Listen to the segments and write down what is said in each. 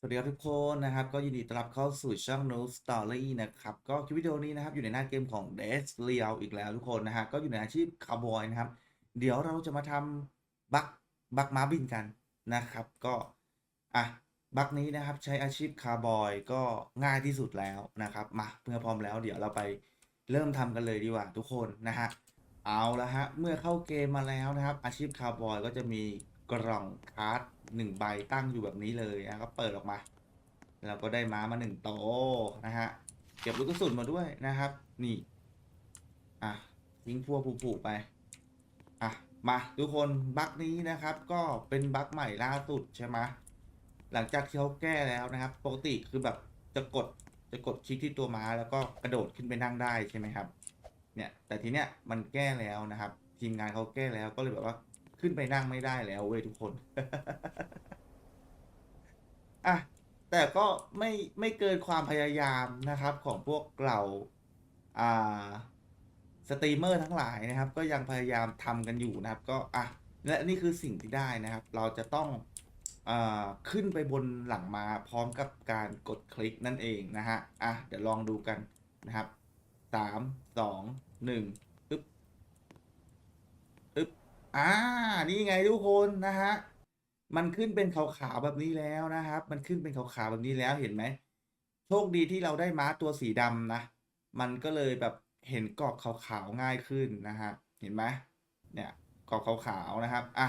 สวัสดีครับทุกคนนะครับ ก็ยินดีต้อนรับเข้าสู่ช่อง No Story นะครับ ก็คลิปวิดีโอนี้นะครับ อยู่ในหน้าเกมของ d e s r e a l อีกแล้วทุกคนนะฮะก็อยู่ในอาชีพคาวบอยนะครับ เดี๋ยวเราจะมาทำบักบักม้าบินกันนะครับ ก็อะบักนี้นะครับใช้อาชีพคาวบอยก็ง่ายที่สุดแล้วนะครับมาเมื่อพร้อมแล้วเดี๋ยวเราไปเริ่มทำกันเลยดีกว่าทุกคนนะฮะเอาละฮะเมื่อเข้าเกมมาแล้วนะครับ อาชีพคาวบอยก็จะมีกล่องการ์ด หนึ่งใบตั้งอยู่แบบนี้เลยนะก็เปิดออกมาเราก็ได้ม้ามาหนึ่งโตนะฮะเก็บลูกกระสุนมาด้วยนะครับ นี่ อะทิ้งพัวผูๆไป อะมาทุกคนบั๊กนี้นะครับ ก็เป็นบั๊กใหม่ล่าสุดใช่ไหมหลังจากที่เขาแก้แล้วนะครับ ปกติคือแบบจะกดจะกดคลิกที่ตัวม้าแล้วก็กระโดดขึ้นไปนั่งได้ใช่ไหมครับ เนี่ยแต่ทีเนี้ยมันแก้แล้วนะครับ ทีมงานเขาแก้แล้วก็เลยแบบว่า ขึ้นไปนั่งไม่ได้แล้วเว้ยทุกคน อะ แต่ก็ไม่ไม่เกินความพยายามนะครับ ของพวกเราอ่าสตรีมเมอร์ทั้งหลายนะครับ ก็ยังพยายามทำกันอยู่นะครับ ก็อะและนี่คือสิ่งที่ได้นะครับ เราจะต้องอขึ้นไปบนหลังมาพร้อมกับการกดคลิกนั่นเองนะฮะ อะ เดี๋ยวลองดูกันนะครับสามสองหนึ่ง อ่า นี่ไงทุกคนนะฮะ มันขึ้นเป็นขาวๆแบบนี้แล้วนะครับ มันขึ้นเป็นขาวๆแบบนี้แล้วเห็นไหม โชคดีที่เราได้ม้าตัวสีดำนะ มันก็เลยแบบเห็นกรอบขาวๆง่ายขึ้นนะฮะ เห็นไหมเนี่ยกรอบขาวๆนะครับ อะ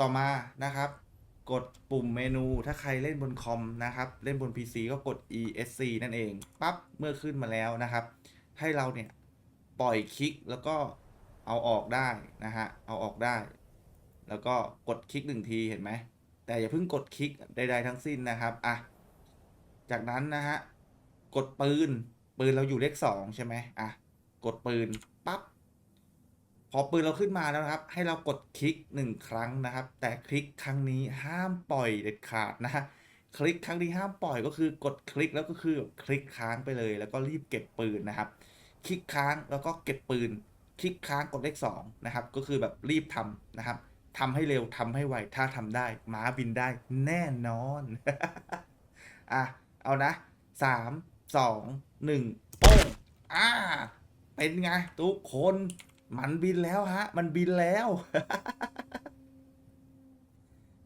ต่อมานะครับ กดปุ่มเมนู ถ้าใครเล่นบนคอมนะครับ เล่นบน PC ก็กด ESC นั่นเอง ปั๊บ เมื่อขึ้นมาแล้วนะครับ ให้เราเนี่ยปล่อยคลิกแล้วก็ เอาออกได้นะฮะ เอาออกได้ แล้วก็กดคลิกหนึ่งทีเห็นไหม แต่อย่าเพิ่งกดคลิกใดๆทั้งสิ้นนะครับ อะ จากนั้นนะฮะ กดปืน ปืนเราอยู่เลขสองใช่ไหมอะ กดปืนปั๊บ พอปืนเราขึ้นมาแล้วนะครับ ให้เรากดคลิกหนึ่งครั้งนะครับ แต่คลิกครั้งนี้ห้ามปล่อยเด็ดขาดนะฮะคลิกครั้งนี้ห้ามปล่อยก็คือกดคลิกแล้วก็คือคลิกค้างไปเลย แล้วก็รีบเก็บปืนนะครับ คลิกค้างแล้วก็เก็บปืน คลิกค้างกดเลขสองนะครับ ก็คือแบบรีบทำนะครับทำให้เร็วทำให้ไว ถ้าทำได้ม้าบินได้แน่นอน อะ เอานะสามสองหนึ่งโป้งอ่า เป็นไง ทุกคน มันบินแล้วฮะ มันบินแล้ว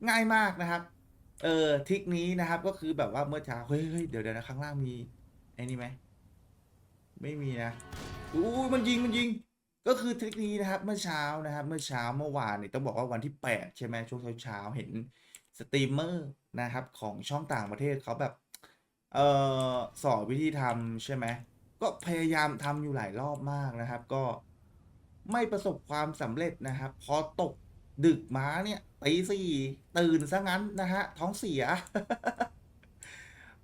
ง่ายมากนะครับ เออทิกนี้นะครับ ก็คือแบบว่าเมื่อเช้าเฮ้ยเดี๋ยวเดี๋ยวนะข้างล่างมีไอ้นี่ไหม ไม่มีนะอู้มันยิงมันยิง ก็คือทริคนี้นะครับเมื่อเช้านะครับ เมื่อเช้าเมื่อวานเนี่ยต้องบอกว่าวันที่ 8 ใช่ไหมช่วงเช้าๆเห็นสตรีมเมอร์นะครับของช่องต่างประเทศเขาแบบเอ่อสอนวิธีทำใช่ไหมก็พยายามทำอยู่หลายรอบมากนะครับ ก็ไม่ประสบความสำเร็จนะครับ พอตกดึกมาเนี่ยตีสี่ตื่นซะงั้นนะฮะท้องเสีย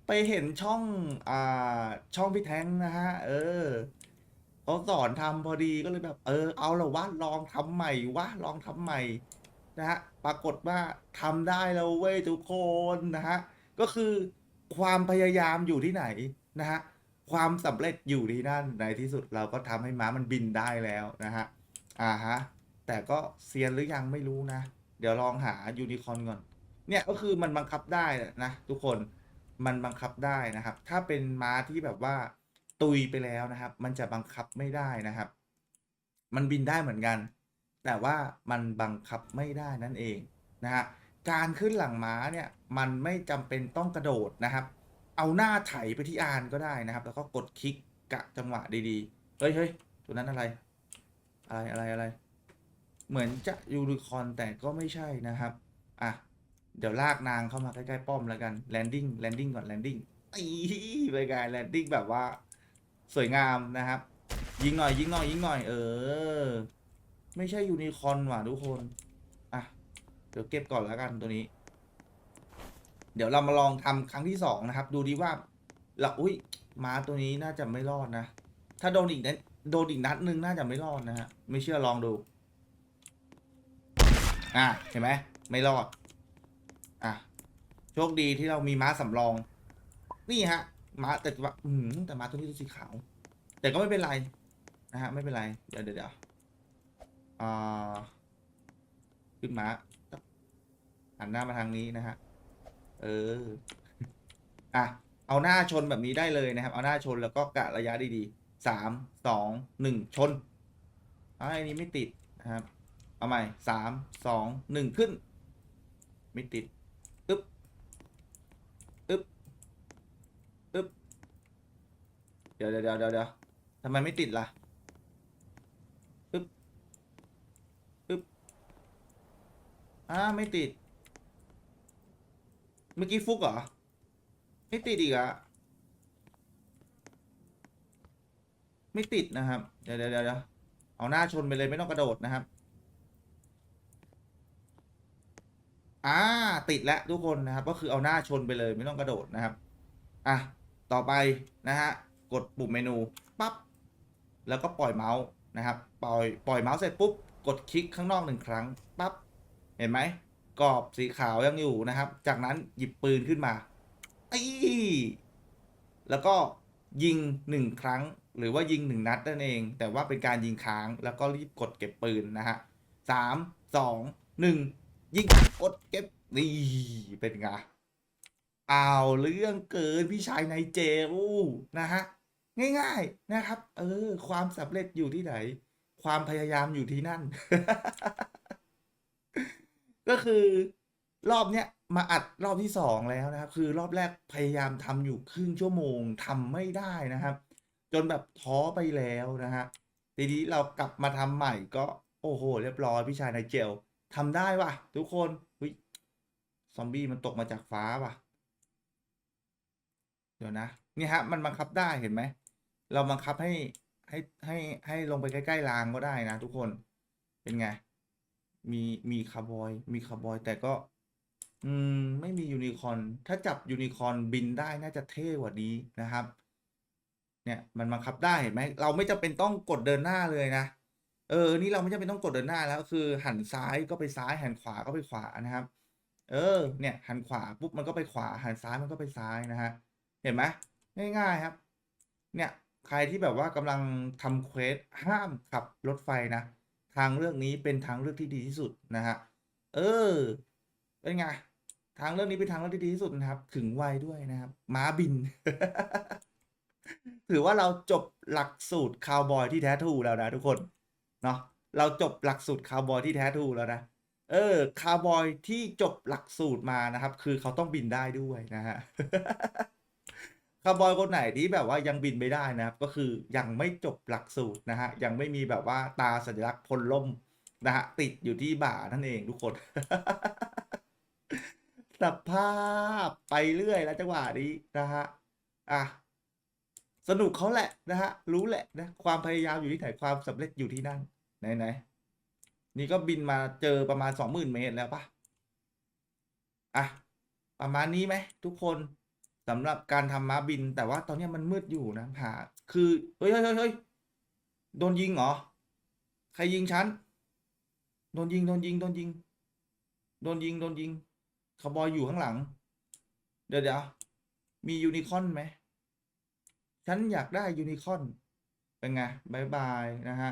ไปเห็นช่องอ่าช่องพี่แท้งนะฮะเออ เขาสอนทำพอดีก็เลยแบบ เออเอาละวะลองทำใหม่วะลองทำใหม่นะฮะปรากฏว่าทำได้แล้วเว้ยทุกคนนะฮะก็คือความพยายามอยู่ที่ไหนนะฮะความสำเร็จอยู่ที่นั่นในที่สุดเราก็ทำให้ม้ามันบินได้แล้วนะฮะอ่าฮะแต่ก็เซียนหรือยังไม่รู้นะ เดี๋ยวลองหายูนิคอร์นก่อน เนี่ยก็คือมันบังคับได้นะทุกคนมันบังคับได้นะครับ ถ้าเป็นม้าที่แบบว่า ตุยไปแล้วนะครับ มันจะบังคับไม่ได้นะครับ มันบินได้เหมือนกัน แต่ว่ามันบังคับไม่ได้นั่นเองนะฮะการขึ้นหลังม้าเนี่ยมันไม่จำเป็นต้องกระโดดนะครับ เอาหน้าไถไปที่อานก็ได้นะครับ แล้วก็กดคลิกกะจังหวะดีๆ เฮ้ยเฮ้ยตัวนั้นอะไร อะไรอะไรอะไร เหมือนจะยูนิคอนแต่ก็ไม่ใช่นะครับ อะ เดี๋ยวลากนางเข้ามาใกล้ๆป้อมแล้วกัน แลนดิ้ง แลนดิ้งก่อน แลนดิ้งอีไปไงแลนดิ้งแบบว่า สวยงามนะครับ ยิงหน่อยยิงหน่อยยิงหน่อย เออ ไม่ใช่ยูนิคอนว่ะทุกคน อะ เดี๋ยวเก็บก่อนแล้วกันตัวนี้ เดี๋ยวเรามาลองทำครั้งที่สองนะครับ ดูดีว่าเราอุ้ยม้าตัวนี้น่าจะไม่รอดนะ ถ้าโดนอีกนัดโดนอีกนัดหนึงน่าจะไม่รอดนะฮะ ไม่เชื่อลองดู อะ เห็นไหมไม่รอด อะ โชคดีที่เรามีม้าสำรอง นี่ฮะ มาแต่ว่าอืมแต่มาตัวนี้ตัวสีขาว แต่ก็ไม่เป็นไร นะฮะ ไม่เป็นไร เดี๋ยวเดี๋ยวเดี๋ยวอ่าขึ้นมาหันหน้ามาทางนี้นะฮะ เออ อะ เอาหน้าชนแบบนี้ได้เลยนะครับ เอาหน้าชนแล้วก็กะระยะดีๆสาม สอง หนึ่งชนอ่าอันนี้ไม่ติดนะครับ เอาใหม่สาม สอง หนึ่งขึ้น ไม่ติด อึ๊บ อึ๊บ อึ๊บ เดี๋ยวเดี๋ยวเดี๋ยวเดี๋ยวทำไมไม่ติดล่ะอึ๊บอึ๊บอ่าไม่ติด เมื่อกี้ฟุกเหรอ ไม่ติดอีกอะไม่ติดนะครับ เดี๋ยวเดี๋ยวเดี๋ยวเอาหน้าชนไปเลยไม่ต้องกระโดดนะครับอ่าติดแล้วทุกคนนะครับ ก็คือเอาหน้าชนไปเลยไม่ต้องกระโดดนะครับ อะ ต่อไปนะฮะกดปุ่มเมนูปั๊บแล้วก็ปล่อยเมาส์นะครับปล่อยปล่อยเมาส์เสร็จปุ๊บกดคลิกข้างนอกหนึ่งครั้งปั๊บเห็นไหมกรอบสีขาวยังอยู่นะครับ จากนั้นหยิบปืนขึ้นมาไอ้แล้วก็ยิงหนึ่งครั้ง หรือว่ายิงหนึ่งนัดนั่นเอง แต่ว่าเป็นการยิงค้างแล้วก็รีบกดเก็บปืนนะฮะสามสองหนึ่งยิงกดเก็บนี่เป็นไง เอาเรื่องเกินพี่ชายในเจอู้นะฮะง่ายๆนะครับ เออ ความสำเร็จอยู่ที่ไหน ความพยายามอยู่ที่นั่น ก็คือรอบเนี้ยมาอัดรอบที่สองแล้วนะครับ คือรอบแรกพยายามทำอยู่ครึ่งชั่วโมงทำไม่ได้นะครับ จนแบบท้อไปแล้วนะฮะทีนี้เรากลับมาทำใหม่ก็โอ้โห เรียบร้อยพี่ชายในเจลทำได้ว่ะ ทุกคนซอมบี้มันตกมาจากฟ้าว่ะ เดี๋ยวนะนี่ฮะ มันบังคับได้เห็นไหม เราบังคับให้ให้ให้ให้ลงไปใกล้ๆรางก็ได้นะทุกคนเป็นไง มีมีคาร์บอย มีคาร์บอย แต่ก็ อืม ไม่มียูนิคอนถ้าจับยูนิคอนบินได้น่าจะเท่กว่านี้นะครับ เนี่ยมันบังคับได้เห็นไหมเราไม่จำเป็นต้องกดเดินหน้าเลยนะเออ นี่เราไม่จำเป็นต้องกดเดินหน้าแล้วคือ หันซ้ายก็ไปซ้ายหันขวาก็ไปขวานะครับ เออ เนี่ย หันขวาปุ๊บมันก็ไปขวาหันซ้ายมันก็ไปซ้ายนะฮะ ห็นไหมง่ายๆครับ เนี่ยใครที่แบบว่ากำลังทำเควสห้ามขับรถไฟนะ ทางเลือกนี้เป็นทางเลือกที่ดีที่สุดนะฮะเออเป็นไงทางเลือกนี้เป็นทางเลือกที่ดีที่สุดนะครับ ถึงไวด้วยนะครับ ม้าบิน ถือว่าเราจบหลักสูตรคาวบอยที่แท้ทูแล้วนะทุกคนเนาะเราจบหลักสูตรคาวบอยที่แท้ทูแล้วนะเออคาวบอยที่จบหลักสูตรมานะครับ คือเขาต้องบินได้ด้วยนะฮะาวบอยคนไหนที่แบบว่ายังบินไม่ได้นะครับ ก็คือยังไม่จบหลักสูตรนะฮะยังไม่มีแบบว่าตาสัญลักษณ์พลล่มนะฮะติดอยู่ที่บ่านั่นเองทุกคนสภาพไปเรื่อยแล้วจังหวะนี้นะฮะอะสนุกเขาแหละนะฮะรู้แหละนะความพยายามอยู่ที่ไหนความสำเร็จอยู่ที่นั่นไหนไหนนี่ก็บินมาเจอประมาณสองหมื่นเมตรแล้วปะอะประมาณนี้ไหมทุกคน สำหรับการทำม้าบิน แต่ว่าตอนนี้มันมืดอยู่นะหาคือเฮ้ยเฮ้ยเฮ้ยเฮ้ยโดนยิงเหรอ ใครยิงฉัน โดนยิง โดนยิง โดนยิง โดนยิง โดนยิงคาบอยอยู่ข้างหลัง เดี๋ยวเดี๋ยวมียูนิคอนไหม ฉันอยากได้ยูนิคอน เป็นไงบายบายนะฮะ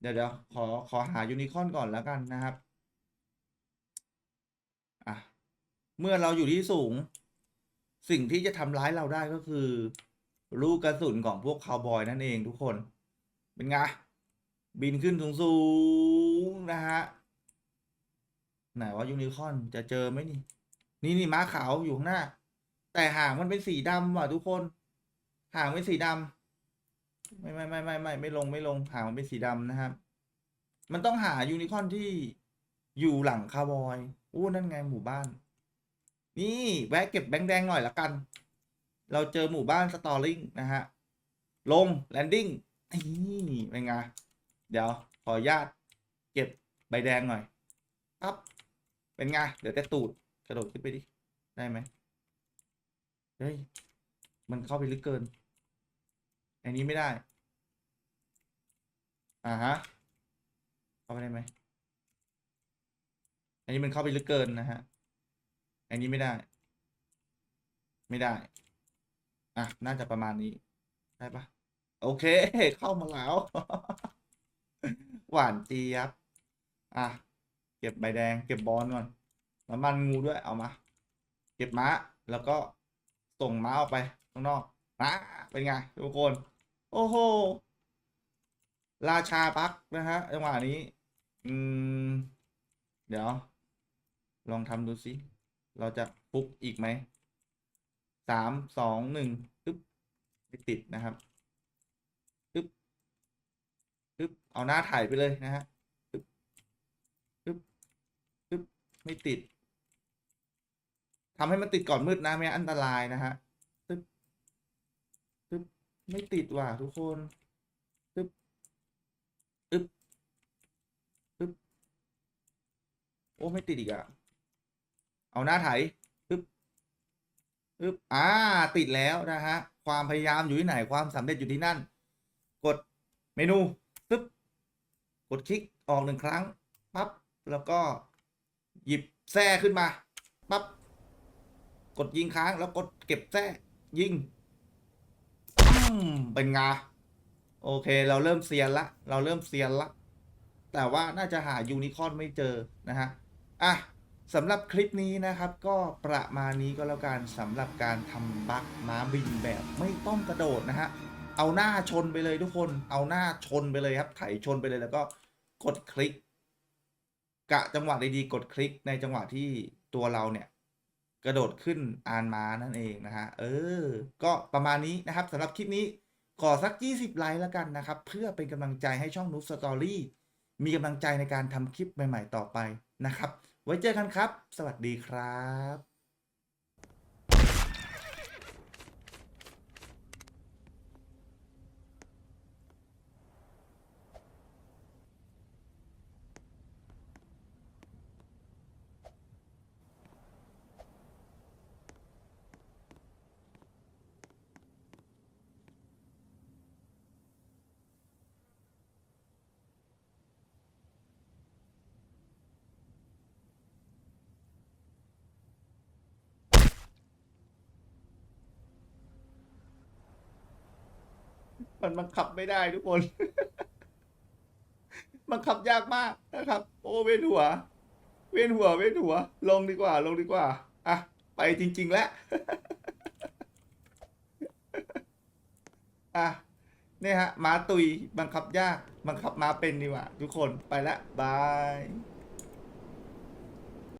เดี๋ยวเดี๋ยวขอขอหายูนิคอนก่อนแล้วกันนะครับ อะ เมื่อเราอยู่ที่สูง สิ่งที่จะทำร้ายเราได้ก็คือ ลูกกระสุนของพวกคาวบอยนั่นเองทุกคน เป็นไง บินขึ้นสูงๆนะฮะ ไหนว่ายูนิคอนจะเจอไหมนี่ นี่นี่ม้าขาวอยู่ข้างหน้า แต่หางมันเป็นสีดำว่ะทุกคน หางเป็นสีดำไม่ไม่ไม่ไม่ไม่ไม่ลงไม่ลงหางมันเป็นสีดำนะครับ มันต้องหายูนิคอนที่อยู่หลังคาวบอยอู้นั่นไงหมู่บ้าน นี่แวะเก็บแบงค์แดงหน่อยละกัน เราเจอหมู่บ้านสตอริงนะฮะ ลงแลนดิ้งนี่เป็นไง เดี๋ยวขออนุญาตเก็บใบแดงหน่อยปั๊บเป็นไง เดี๋ยวแต่ตูดกระโดดขึ้นไปดิ ได้ไหมเฮ้ย มันเข้าไปลึกเกิน อันนี้ไม่ได้ อ่าฮะ เข้าไปได้ไหม อันนี้มันเข้าไปลึกเกินนะฮะ อันนี้ไม่ได้ ไม่ได้ อะ น่าจะประมาณนี้ ได้ปะโอเค เข้ามาแล้ว หวานเจี๊ยบ อะ เก็บใบแดง เก็บบอลก่อนน้ำมันงูด้วย เอามา เก็บม้า แล้วก็ส่งม้าออกไปข้างนอกนะเป็นไงทุกคน โอ้โห ราชาปักนะฮะจังหวะนี้ อืม เดี๋ยว ลองทำดูสิ เราจะฟุกอีกไหมสามสองหนึ่งปึ๊บไม่ติดนะครับปึ๊บปึ๊บเอาหน้าถ่ายไปเลยนะฮะปึ๊บปึ๊บปึ๊บไม่ติดทำให้มันติดก่อนมืดนะไม่อันตรายนะฮะปึ๊บปึ๊บไม่ติดว่ะทุกคนปึ๊บปึ๊บปึ๊บโอ้ไม่ติดอีกอะ เอาหน้าถ่ายปึ๊บปึ๊บอ่า ติดแล้วนะฮะ ความพยายามอยู่ที่ไหน ความสำเร็จอยู่ที่นั่น กดเมนูปึ๊บ กดคลิกออกหนึ่งครั้ง ปั๊บ แล้วก็หยิบแส้ขึ้นมา ปั๊บ กดยิงค้างแล้วกดเก็บแส้ยิงเป็นไงโอเค เราเริ่มเซียนละ เราเริ่มเซียนละ แต่ว่าน่าจะหายูนิคอนไม่เจอนะฮะ อะ สำหรับคลิปนี้นะครับก็ประมาณนี้ก็แล้วกันสำหรับการทำบัคม้าบินแบบไม่ต้องกระโดดนะฮะเอาหน้าชนไปเลยทุกคน เอาหน้าชนไปเลยครับไถชนไปเลยแล้วก็กดคลิก กะจังหวะดีๆกดคลิกในจังหวะที่ตัวเราเนี่ย กระโดดขึ้นอานม้านั่นเองนะฮะเออ ก็ประมาณนี้นะครับสำหรับคลิปนี้ขอสัก 20 ไลค์แล้วกันนะครับ เพื่อเป็นกำลังใจให้ช่องนูสตอรี่มีกำลังใจในการทำคลิปใหม่ ๆ ต่อไปนะครับ ไว้เจอกันครับ สวัสดีครับ มันบังคับไม่ได้ทุกคน บังคับยากมากนะครับ โอ้เวียนหัว เวียนหัว เวียนหัว ลงดีกว่า ลงดีกว่า อะ ไปจริง ๆ แล้ว อะเนี่ยฮะ มาตุย บังคับยาก บังคับมาเป็นดีกว่า ทุกคน ไปละ บาย